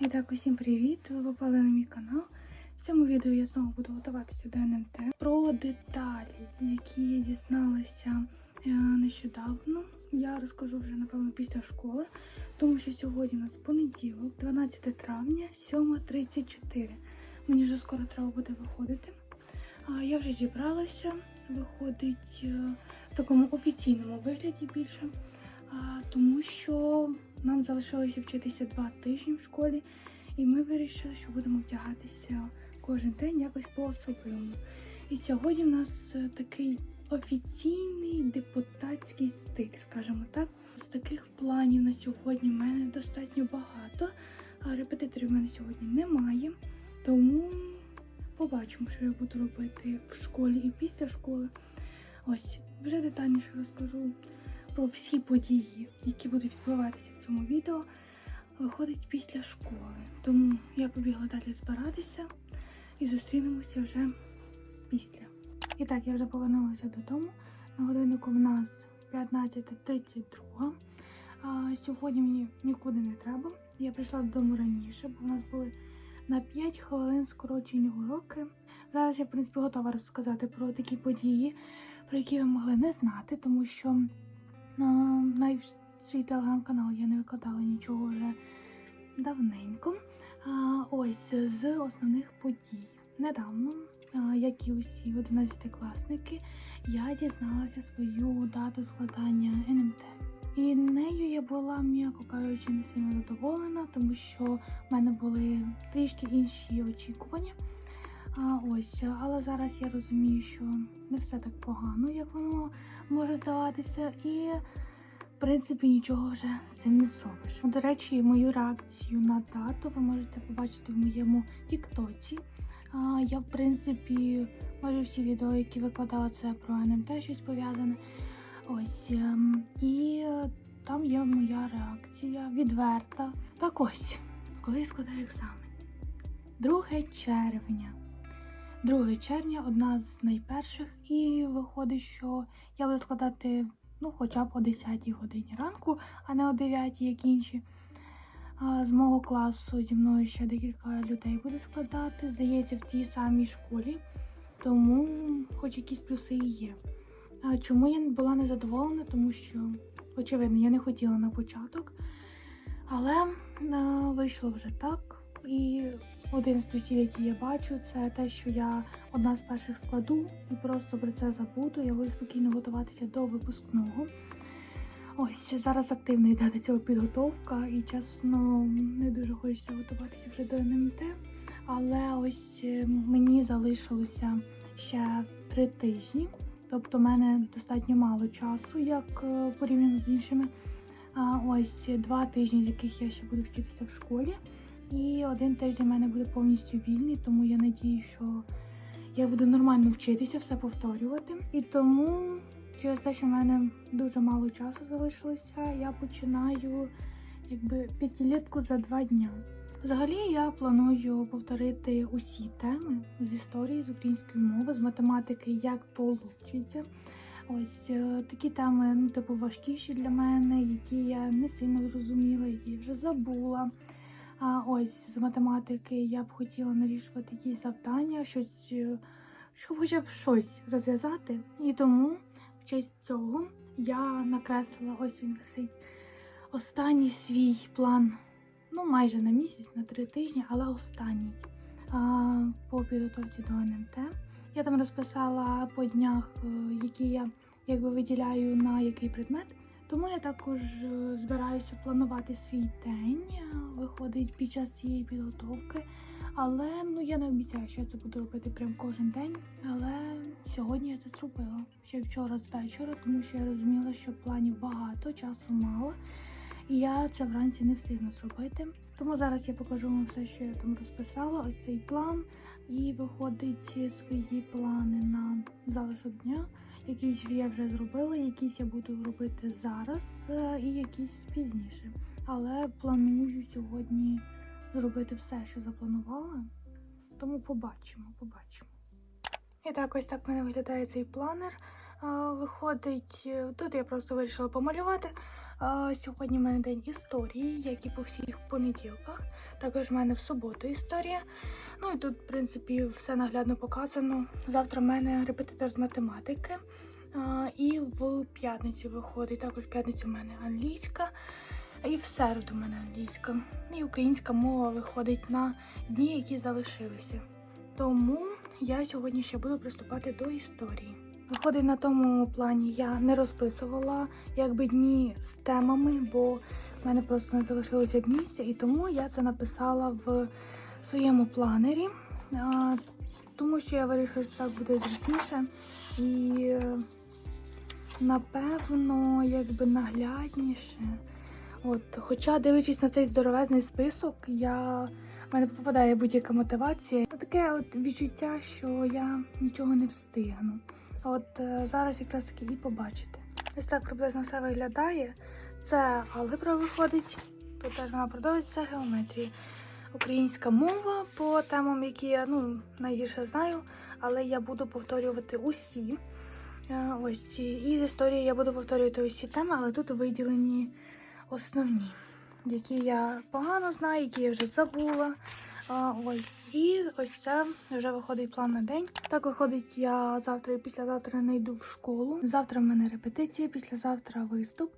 І так, усім привіт! Ви попали на мій канал. В цьому відео я знову буду готуватися до НМТ про деталі, які я дізналася е, нещодавно. Я розкажу вже напевно після школи, тому що сьогодні у нас понеділок, 12 травня, 7.34. Мені вже скоро треба буде виходити. Я вже зібралася, виходить е, в такому офіційному вигляді більше, тому що нам залишилося вчитися два тижні в школі, і ми вирішили, що будемо вдягатися кожен день якось по-особливому. І сьогодні в нас е, такий офіційний депутатський стиль, скажімо так. З таких планів на сьогодні в мене достатньо багато, а репетиторів в мене сьогодні немає. Тому побачимо, що я буду робити в школі і після школи. Ось вже детальніше розкажу про всі події, які будуть відбуватися в цьому відео, виходить після школи. Тому я побігла далі збиратися і зустрінемося вже після. І так, я вже повернулася додому. На годиннику в нас 15.32. А сьогодні мені нікуди не треба. Я прийшла додому раніше, бо в нас були на 5 хвилин скорочені уроки. Зараз я, в принципі, готова розказати про такі події, про які ви могли не знати, тому що на, на свій телеграм-канал я не викладала нічого вже давненько. А, ось з основних подій. Недавно, як і усі 11-класники, я дізналася свою дату складання НМТ. І нею я була, м'яко кажучи, не сильно задоволена, тому що в мене були трішки інші очікування. А, ось, але зараз я розумію, що не все так погано, як воно може здаватися, і в принципі нічого вже з цим не зробиш. До речі, мою реакцію на дату ви можете побачити в моєму тіктоці. Я, в принципі, майже всі відео, які викладала, це про НМТ щось пов'язане. Ось ем, і там є моя реакція відверта. Так ось, коли складаю екзамен. 2 червня. 2 червня одна з найперших, і виходить, що я буду складати ну, хоча б о 10 годині ранку, а не о 9, як інші. З мого класу зі мною ще декілька людей буде складати. Здається, в тій самій школі, тому хоч якісь плюси і є. Чому я була незадоволена? Тому що, очевидно, я не хотіла на початок, але вийшло вже так. І один з плюсів, який я бачу, це те, що я одна з перших складу і просто про це забуду. Я буду спокійно готуватися до випускного. Ось зараз активно йде до цього підготовка, і чесно, не дуже хочеться готуватися вже до НМТ. Але ось е, мені залишилося ще три тижні. Тобто, в мене достатньо мало часу, як е, порівняно з іншими. Ось два тижні, з яких я ще буду вчитися в школі. І один тиждень в мене буде повністю вільний, тому я надію, що я буду нормально вчитися, все повторювати. І тому, через те, що в мене дуже мало часу залишилося, я починаю якби п'ятилітку за два дня. Взагалі я планую повторити усі теми з історії, з української мови, з математики, як получиться. Ось е, такі теми, ну, типу, важкіші для мене, які я не сильно зрозуміла, які вже забула. А ось з математики я б хотіла нарішувати якісь завдання, щось, е, щоб хоча б щось розв'язати. І тому в честь цього я накреслила ось він висить останній свій план. Ну, майже на місяць, на три тижні, але останній а, по підготовці до НМТ. Я там розписала по днях, е, які я якби виділяю на який предмет. Тому я також е, збираюся планувати свій день, е, виходить під час цієї підготовки. Але ну я не обіцяю, що я це буду робити прям кожен день. Але сьогодні я це зробила ще вчора з вечора, тому що я розуміла, що планів багато, часу мало, і я це вранці не встигну зробити. Тому зараз я покажу вам все, що я там розписала. Ось цей план, і виходить свої плани на залишок дня. Якісь я вже зробила, якісь я буду робити зараз е, і якісь пізніше. Але планую сьогодні зробити все, що запланувала. Тому побачимо, побачимо. І так, ось так в мене виглядає цей планер. Виходить, е, тут я просто вирішила помалювати. Сьогодні в мене день історії, як і по всіх понеділках. Також в мене в суботу історія. Ну і тут, в принципі, все наглядно показано. Завтра в мене репетитор з математики. І в п'ятницю виходить. Також в п'ятницю в мене англійська. І в середу в мене англійська. І українська мова виходить на дні, які залишилися. Тому я сьогодні ще буду приступати до історії. Виходить на тому плані, я не розписувала якби дні з темами, бо в мене просто не залишилося б місця, і тому я це написала в своєму планері, тому що я вирішила, що так буде зручніше і напевно якби наглядніше. От, хоча, дивлячись на цей здоровезний список, я в мене попадає будь-яка мотивація. Таке от відчуття, що я нічого не встигну. От е, зараз якраз таки і побачите. Ось так приблизно все виглядає. Це алгебра виходить, тут теж вона продовжується геометрія. Українська мова по темам, які я ну, найгірше знаю, але я буду повторювати усі. Е, Ось ці. І з історії я буду повторювати усі теми, але тут виділені основні, які я погано знаю, які я вже забула. А, ось і ось це вже виходить план на день. Так виходить, я завтра і післязавтра не йду в школу. Завтра в мене репетиції, післязавтра виступ.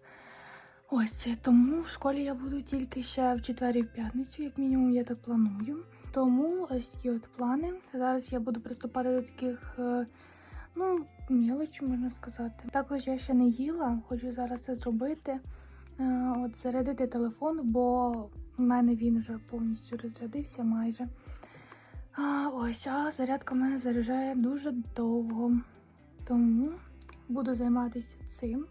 Ось тому в школі я буду тільки ще в четвер і в п'ятницю, як мінімум, я так планую. Тому ось такі от плани. Зараз я буду приступати до таких, е, ну, мілочі, можна сказати. Також я ще не їла, хочу зараз це зробити. Е, От зарядити телефон, бо в мене він вже повністю розрядився майже. А, ось, а зарядка мене заряджає дуже довго. Тому буду займатися цим.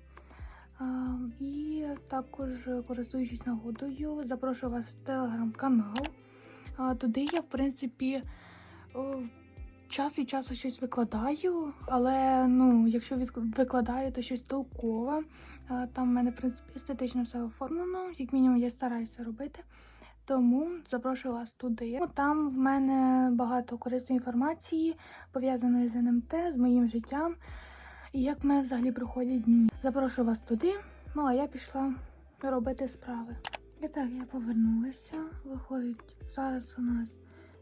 А, і також, користуючись нагодою, запрошую вас в телеграм-канал. Туди я, в принципі, час від часу щось викладаю, але ну, якщо викладаю, то щось толкове. Там в мене, в принципі, естетично все оформлено, як мінімум я стараюся робити. Тому запрошую вас туди. Ну, Там в мене багато корисної інформації, пов'язаної з НМТ, з моїм життям і як мене взагалі проходять дні. Запрошую вас туди. Ну а я пішла робити справи. І так, я повернулася. Виходить, зараз у нас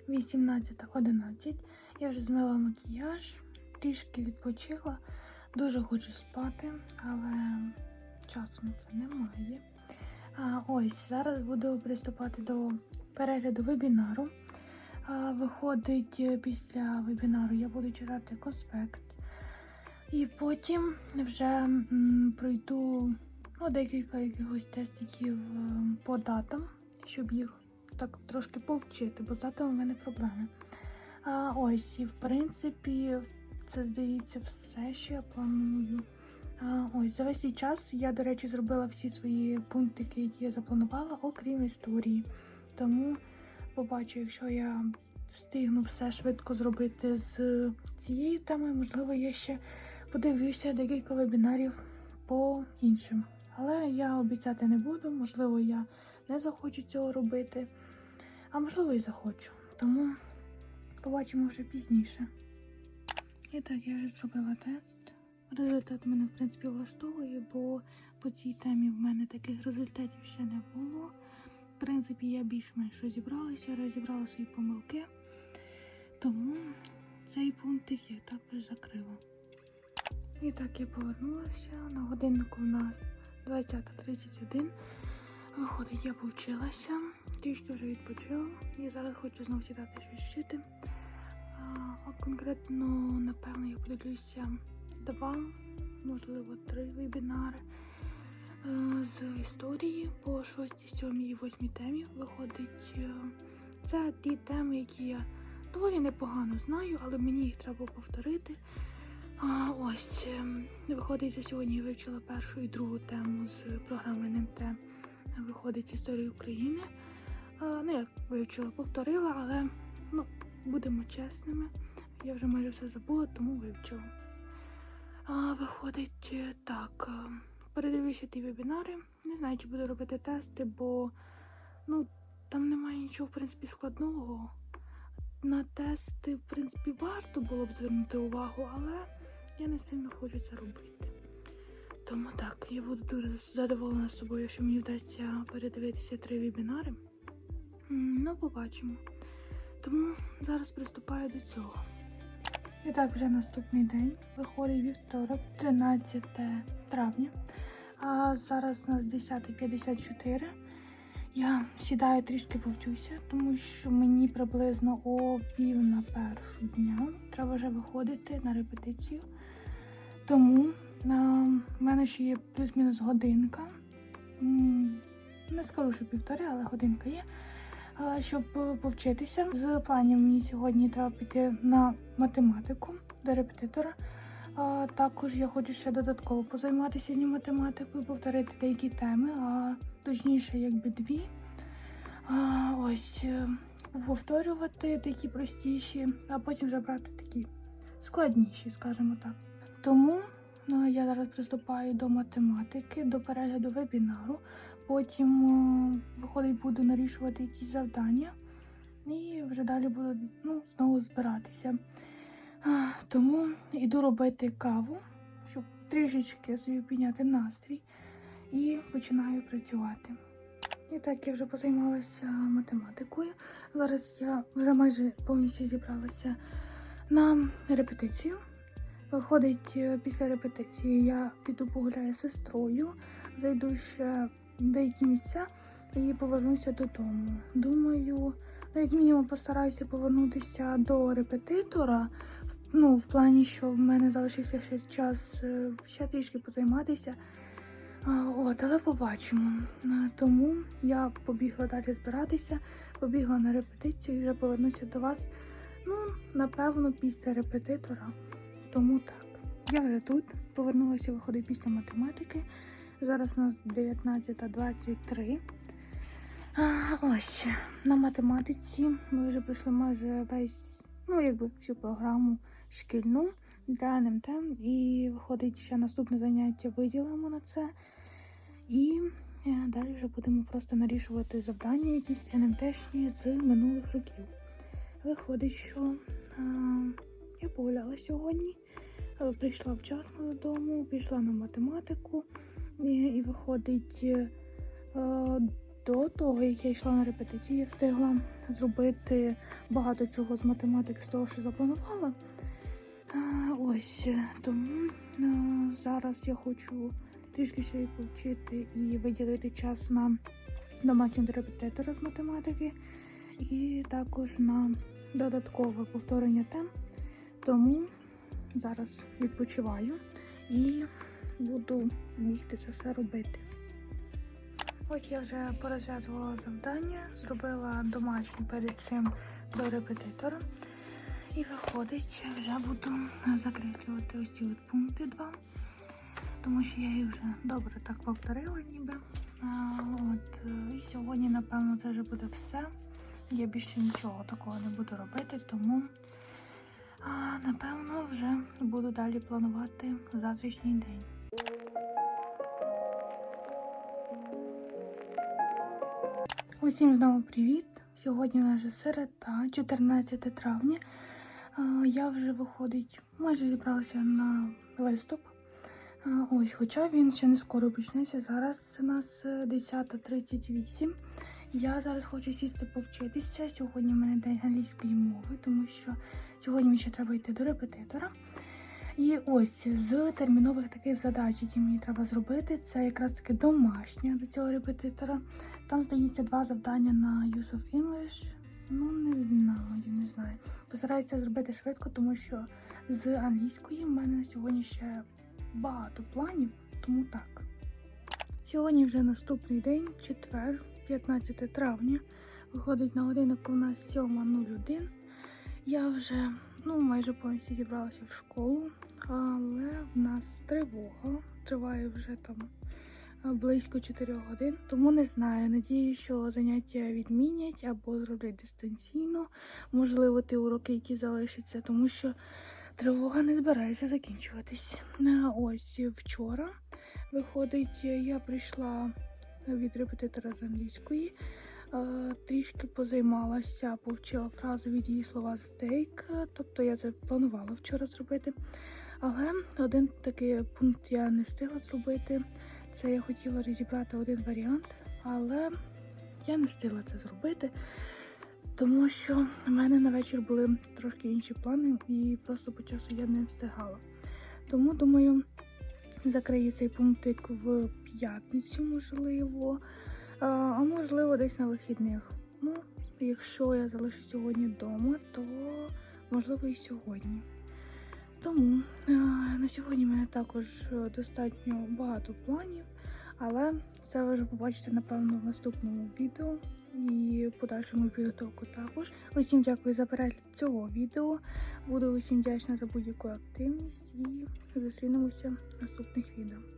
18.11. Я вже змила макіяж, трішки відпочила. Дуже хочу спати, але часу на це немає. А, ось зараз буду приступати до перегляду вебінару. А, виходить, після вебінару я буду читати конспект. І потім вже м, пройду ну, декілька якихось тестиків е, по датам, щоб їх так трошки повчити, бо з датами в мене проблеми. А, ось, і в принципі, це здається все, що я планую. А, ось, за весь цей час я, до речі, зробила всі свої пунктики, які я запланувала, окрім історії. Тому побачу, якщо я встигну все швидко зробити з цією темою, можливо, я ще подивлюся декілька вебінарів по іншим. Але я обіцяти не буду, можливо, я не захочу цього робити, а можливо і захочу. Тому побачимо вже пізніше. І так, я вже зробила тест. Результат мене, в принципі, влаштовує, бо по цій темі в мене таких результатів ще не було. В принципі, я більш-менш розібралася, розібрала свої помилки. Тому цей пунктик я також закрила. І так я повернулася. На годиннику у нас 20.31. Виходить, я повчилася, трішки вже відпочила. І зараз хочу знову сідати щось вчити. А конкретно, напевно, я подивлюся два, можливо, три вебінари е, з історії по 6, 7 і 8 темі. Виходить, е, це ті теми, які я доволі непогано знаю, але мені їх треба повторити. Ось, ем, виходить, за сьогодні я вивчила першу і другу тему з програми НМТ. Виходить історія України. Ну, як вивчила, повторила, але будемо чесними. Я вже майже все забула, тому вивчила. А, виходить е, так. е, Передивлюся ті вебінари. Не знаю, чи буду робити тести, бо ну, там немає нічого, в принципі, складного. На тести, в принципі, варто було б звернути увагу, але я не сильно хочу це робити. Тому так, я буду дуже задоволена собою, якщо мені вдасться передивитися три вебінари. Ну, побачимо. Тому зараз приступаю до цього. І так, вже наступний день. Виходить вівторок, 13 травня. А зараз у нас 10.54. Я сідаю трішки повчуся, тому що мені приблизно о пів на першу дня треба вже виходити на репетицію. Тому а, в мене ще є плюс-мінус годинка. Не скажу, що півтори, але годинка є. Щоб е, повчитися. З планів мені сьогодні треба піти на математику до репетитора. Також я хочу ще додатково позайматися сьогодні математикою, повторити деякі теми, а точніше, якби дві. Ось е, повторювати такі простіші, а потім вже брати такі складніші, скажімо так. Тому ну, я зараз приступаю до математики, до перегляду вебінару. Потім е, виходить, буду нарішувати якісь завдання, і вже далі буду ну, знову збиратися. Тому йду робити каву, щоб трішечки собі підняти настрій, і починаю працювати. І так я вже позаймалася математикою. Зараз я вже майже повністю зібралася на репетицію. Виходить, е, після репетиції я піду погуляю з сестрою, зайду ще деякі місця і повернуся додому. Думаю, ну, як мінімум постараюся повернутися до репетитора. Ну, в плані, що в мене залишився ще час е, ще трішки позайматися. От, але побачимо. Тому я побігла далі збиратися, побігла на репетицію і вже повернуся до вас. Ну, напевно, після репетитора. Тому так. Я вже тут повернулася, виходить після математики. Зараз у нас 19.23. А, Ось на математиці ми вже пройшли майже весь, ну якби всю програму шкільну для НМТ. І виходить ще наступне заняття виділимо на це. І е, далі вже будемо просто нарішувати завдання, якісь НМТшні з минулих років. Виходить, що а, я погуляла сьогодні, прийшла вчасно додому, пішла на математику, і, виходить, е, до того, як я йшла на репетицію, я встигла зробити багато чого з математики з того, що запланувала. Ось е, тому е, зараз я хочу трішки ще й повчити і виділити час на домашнього репетитора з математики, і також на додаткове повторення тем. Тому зараз відпочиваю і буду бігти це все робити. Ось я вже порозв'язувала завдання, зробила домашнє перед цим до репетитора. І виходить, вже буду закреслювати ось ці от пункти два, тому що я їх вже добре так повторила ніби. А, от, е, і сьогодні, напевно, це вже буде все. Я більше нічого такого не буду робити, тому а, напевно вже буду далі планувати завтрашній день. Усім знову привіт! Сьогодні нас середа, 14 травня. Я вже виходить, майже зібралася на виступ. Ось, хоча він ще не скоро почнеться. Зараз у нас е, 10.38. Я зараз хочу сісти повчитися. Сьогодні в мене день англійської мови, тому що сьогодні мені ще треба йти до репетитора. І ось з термінових таких задач, які мені треба зробити, це якраз таки домашня до цього репетитора. Там здається два завдання на Use of English. Ну, не знаю, не знаю. Постараюся зробити швидко, тому що з англійської в мене на сьогодні ще багато планів, тому так. Сьогодні вже наступний день, четвер, 15 травня. Виходить на годинок у нас 7.01. Я вже ну, майже повністю зібралася в школу, але в нас тривога. Триває вже там близько 4 годин. Тому не знаю. Надію, що заняття відмінять або зроблять дистанційно. Можливо, ті уроки, які залишаться, тому що тривога не збирається закінчуватись. Е, Ось вчора виходить, я прийшла від репетитора з англійської. Е, Трішки позаймалася, повчила фразу від її слова стейк. Тобто я це планувала вчора зробити. Але один такий пункт я не встигла зробити. Це я хотіла розібрати один варіант, але я не встигла це зробити, тому що в мене на вечір були трошки інші плани, і просто по часу я не встигала. Тому думаю, закрию цей пунктик в п'ятницю, можливо, а, можливо, десь на вихідних. Ну, якщо я залишу сьогодні вдома, то можливо і сьогодні. Тому е, на сьогодні в мене також е, достатньо багато планів, але це ви вже побачите напевно в наступному відео і подальшому підготовку також. Усім дякую за перегляд цього відео. Буду усім вдячна за будь-яку активність і зустрінемося в наступних відео.